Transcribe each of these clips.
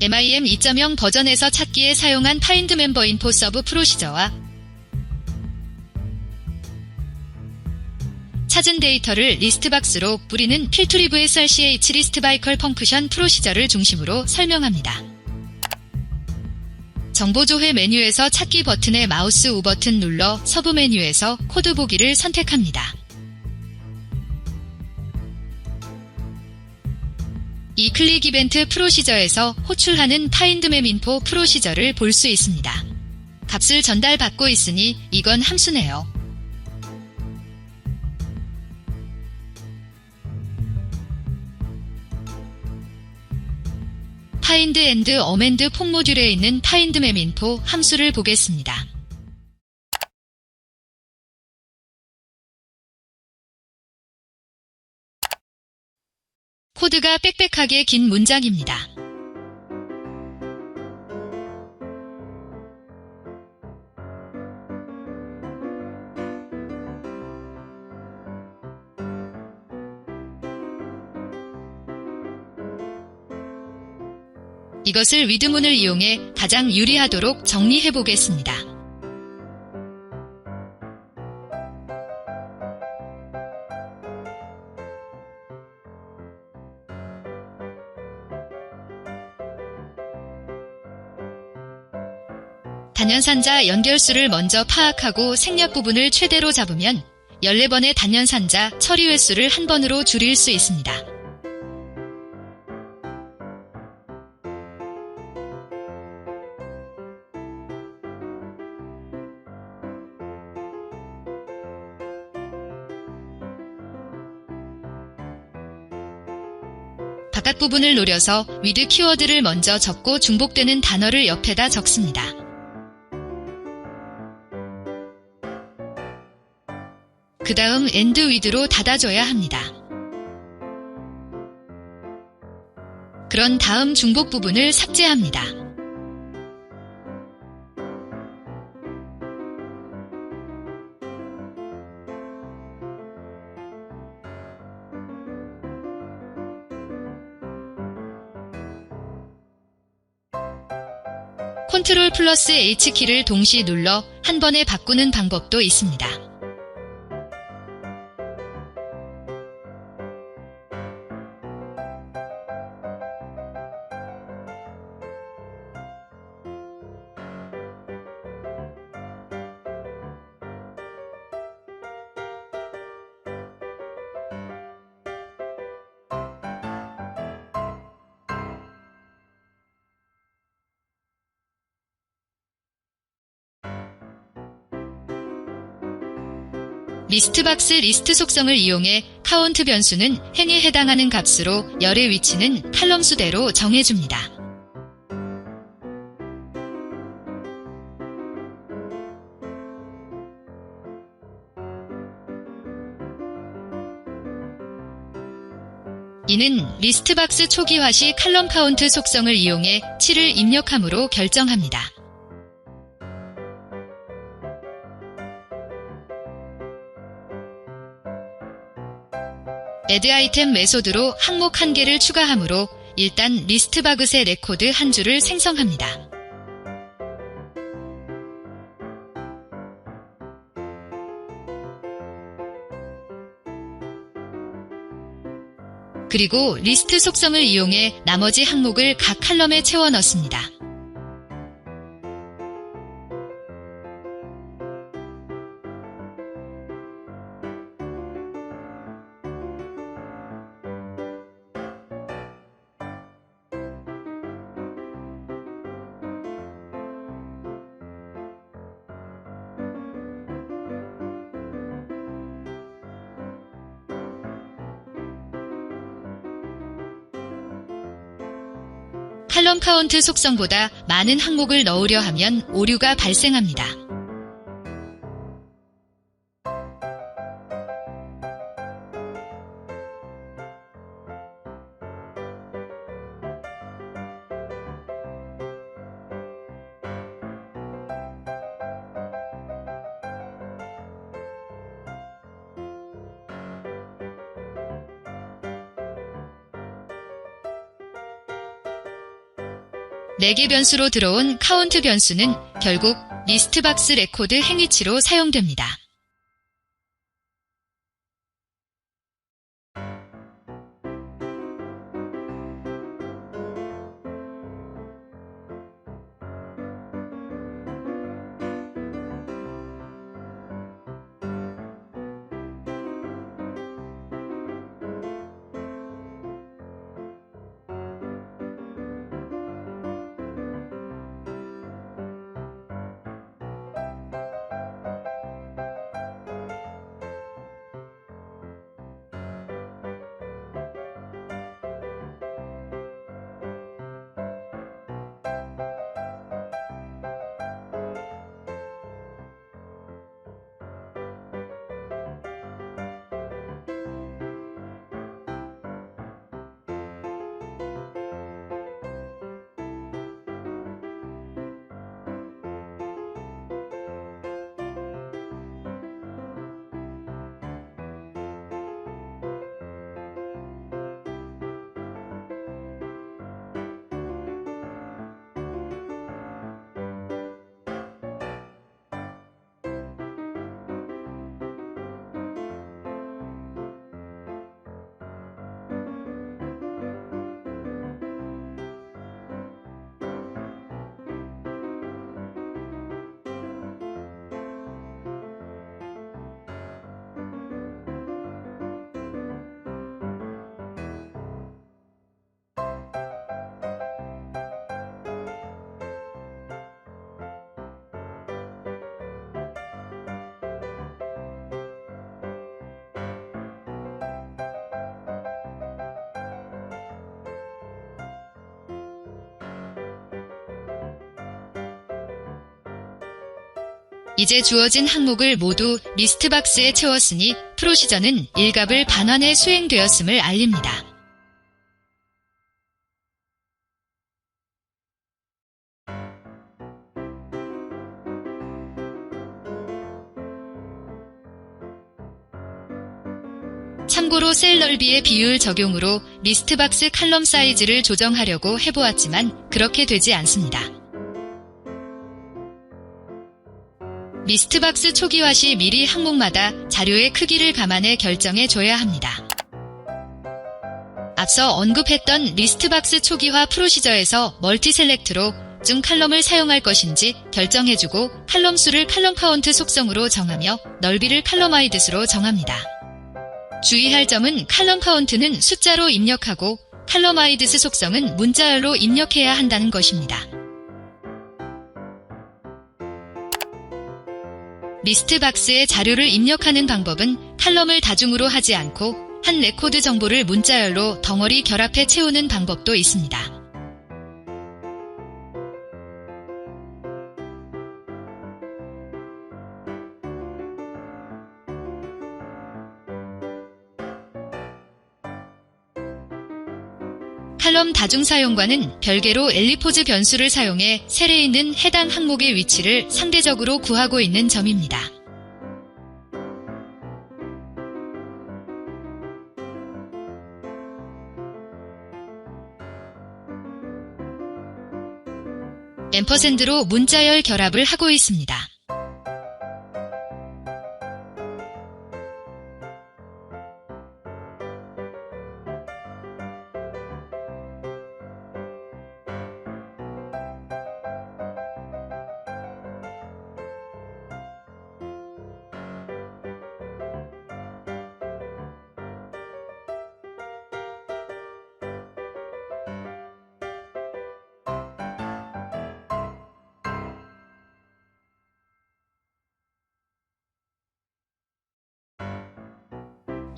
MIM 2.0 버전에서 찾기에 사용한 파인드 멤버 인포 서브 프로시저와 찾은 데이터를 리스트 박스로 뿌리는 필트리브 SRCH 리스트 바이컬 펑크션 프로시저를 중심으로 설명합니다. 정보조회 메뉴에서 찾기 버튼의 마우스 우 버튼 눌러 서브 메뉴에서 코드 보기를 선택합니다. 클릭 이벤트 프로시저에서 호출하는 파인드맵 인포 프로시저를 볼 수 있습니다. 값을 전달받고 있으니 이건 함수네요. 파인드 앤드 어멘드 폼 모듈에 있는 파인드맵 인포 함수를 보겠습니다. 코드가 빽빽하게 긴 문장입니다. 이것을 위드문을 이용해 가장 유리하도록 정리해 보겠습니다. 단연산자 연결수를 먼저 파악하고 생략 부분을 최대로 잡으면 14번의 단연산자 처리 횟수를 한 번으로 줄일 수 있습니다. 바깥 부분을 노려서 위드 키워드를 먼저 적고 중복되는 단어를 옆에다 적습니다. 그 다음 엔드 위드로 닫아줘야 합니다. 그런 다음 중복 부분을 삭제합니다. 컨트롤 플러스 H키를 동시 눌러 한 번에 바꾸는 방법도 있습니다. 리스트박스 리스트 속성을 이용해 카운트 변수는 행에 해당하는 값으로 열의 위치는 칼럼 수대로 정해줍니다. 이는 리스트박스 초기화 시 칼럼 카운트 속성을 이용해 7을 입력함으로 결정합니다. 애드 아이템 메소드로 항목 한 개를 추가하므로 일단 리스트 바그세 레코드 한 줄을 생성합니다. 그리고 리스트 속성을 이용해 나머지 항목을 각 칼럼에 채워 넣습니다. 칼럼 카운트 속성보다 많은 항목을 넣으려 하면 오류가 발생합니다. 4개 변수로 들어온 카운트 변수는 결국 리스트박스 레코드 행위치로 사용됩니다. 이제 주어진 항목을 모두 리스트 박스에 채웠으니 프로시저는 일갑을 반환해 수행되었음을 알립니다. 참고로 셀 넓이의 비율 적용으로 리스트 박스 칼럼 사이즈를 조정하려고 해보았지만 그렇게 되지 않습니다. 리스트박스 초기화 시 미리 항목마다 자료의 크기를 감안해 결정해 줘야 합니다. 앞서 언급했던 리스트박스 초기화 프로시저에서 멀티셀렉트로 중 칼럼을 사용할 것인지 결정해주고 칼럼 수를 칼럼 카운트 속성으로 정하며 넓이를 칼럼하이드 수로 정합니다. 주의할 점은 칼럼 카운트는 숫자로 입력하고 칼럼하이드스 속성은 문자열로 입력해야 한다는 것입니다. 리스트 박스에 자료를 입력하는 방법은 칼럼을 다중으로 하지 않고 한 레코드 정보를 문자열로 덩어리 결합해 채우는 방법도 있습니다. 다중사용과는 별개로 엘리포즈 변수를 사용해 셀에 있는 해당 항목의 위치를 상대적으로 구하고 있는 점입니다. 앰퍼샌드로 문자열 결합을 하고 있습니다.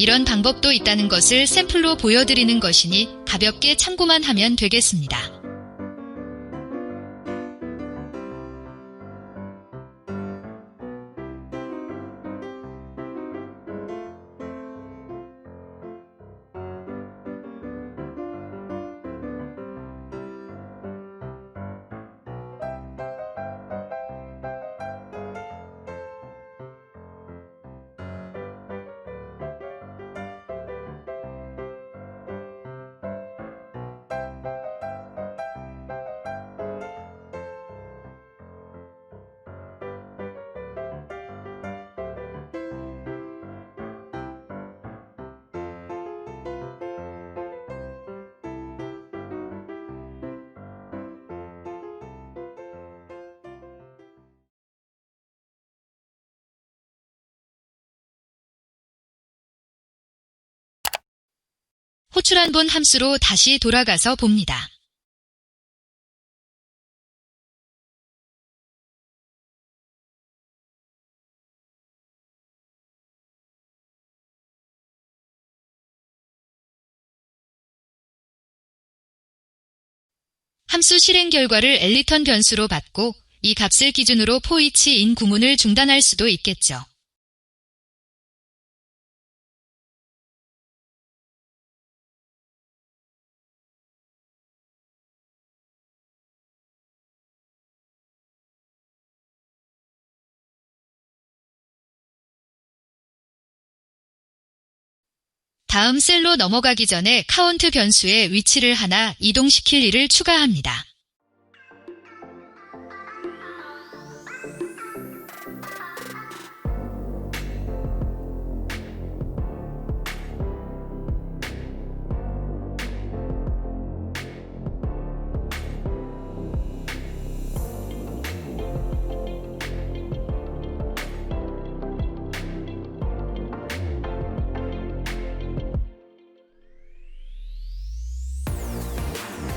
이런 방법도 있다는 것을 샘플로 보여드리는 것이니 가볍게 참고만 하면 되겠습니다. 호출한 본 함수로 다시 돌아가서 봅니다. 함수 실행 결과를 엘리턴 변수로 받고 이 값을 기준으로 포이치 인 구문을 중단할 수도 있겠죠. 다음 셀로 넘어가기 전에 카운트 변수의 위치를 하나 이동시킬 일을 추가합니다.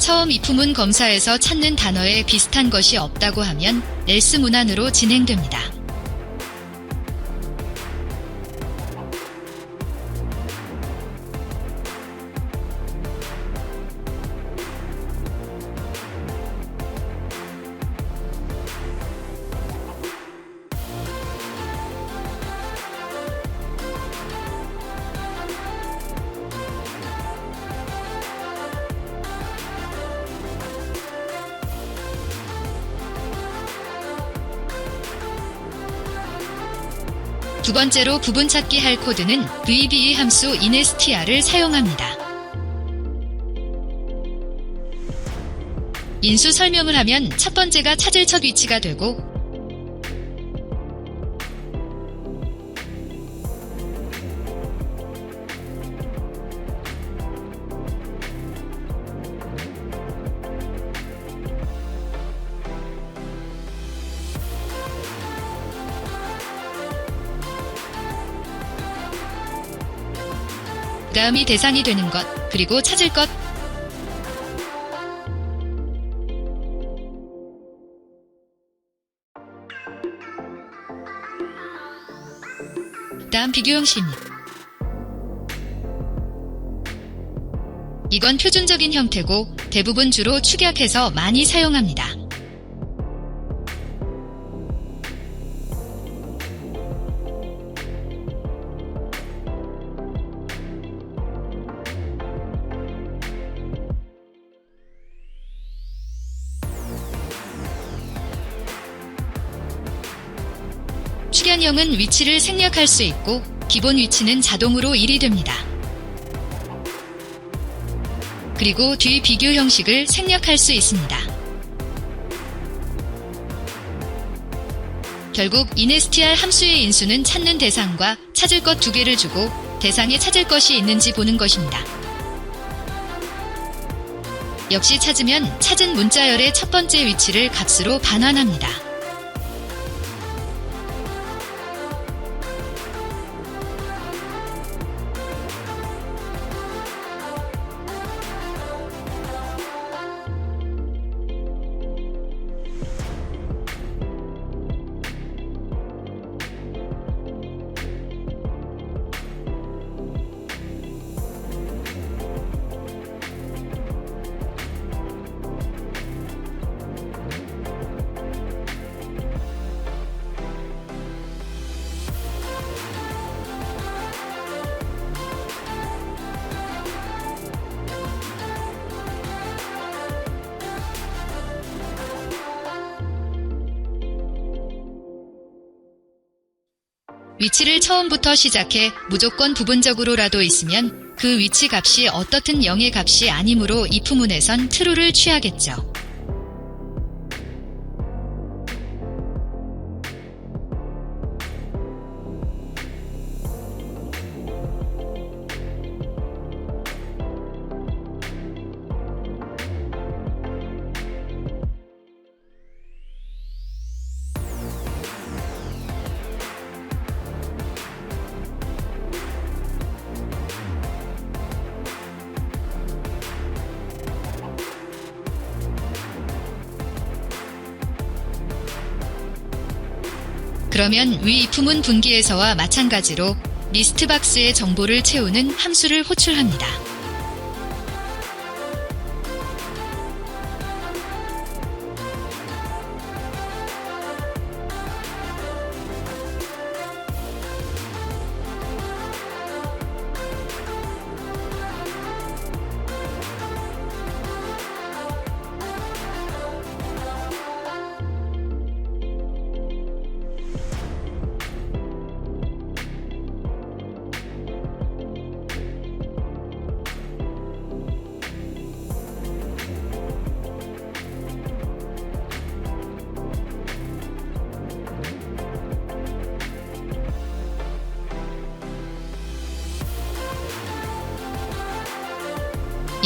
처음 입후문 검사에서 찾는 단어에 비슷한 것이 없다고 하면 else 문안으로 진행됩니다. 두 번째로 부분 찾기 할 코드는 VBE 함수 instr를 사용합니다. 인수 설명을 하면 첫 번째가 찾을 첫 위치가 되고 다음이 대상이 되는 것, 그리고 찾을 것. 다음 비교 형식입니다. 이건 표준적인 형태고 대부분 주로 축약해서 많이 사용합니다. 축연형은 위치를 생략할 수 있고 기본 위치는 자동으로 1이 됩니다. 그리고 뒤 비교 형식을 생략할 수 있습니다. 결국 instr 함수의 인수는 찾는 대상과 찾을 것 두 개를 주고 대상에 찾을 것이 있는지 보는 것입니다. 역시 찾으면 찾은 문자열의 첫 번째 위치를 값으로 반환합니다. 위치를 처음부터 시작해 무조건 부분적으로라도 있으면 그 위치 값이 어떻든 0의 값이 아니므로 이 부문에선 true를 취하겠죠. 그러면 위 if문 분기에서와 마찬가지로 리스트 박스의 정보를 채우는 함수를 호출합니다.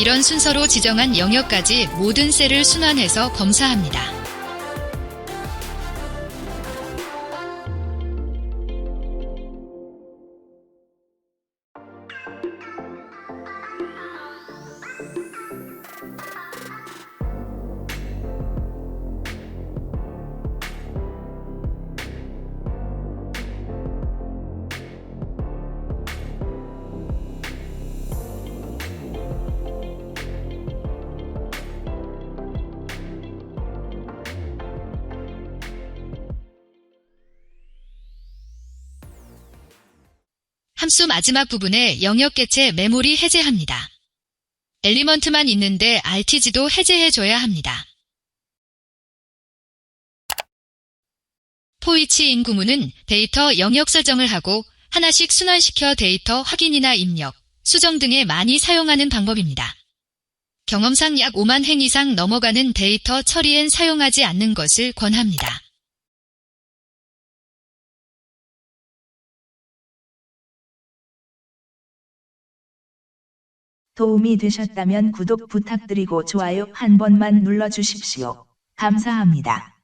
이런 순서로 지정한 영역까지 모든 셀을 순환해서 검사합니다. 함수 마지막 부분에 영역 개체 메모리 해제합니다. 엘리먼트만 있는데 RTG도 해제해줘야 합니다. 포이치 인구문은 데이터 영역 설정을 하고 하나씩 순환시켜 데이터 확인이나 입력, 수정 등에 많이 사용하는 방법입니다. 경험상 약 5만 행 이상 넘어가는 데이터 처리엔 사용하지 않는 것을 권합니다. 도움이 되셨다면 구독 부탁드리고 좋아요 한 번만 눌러주십시오. 감사합니다.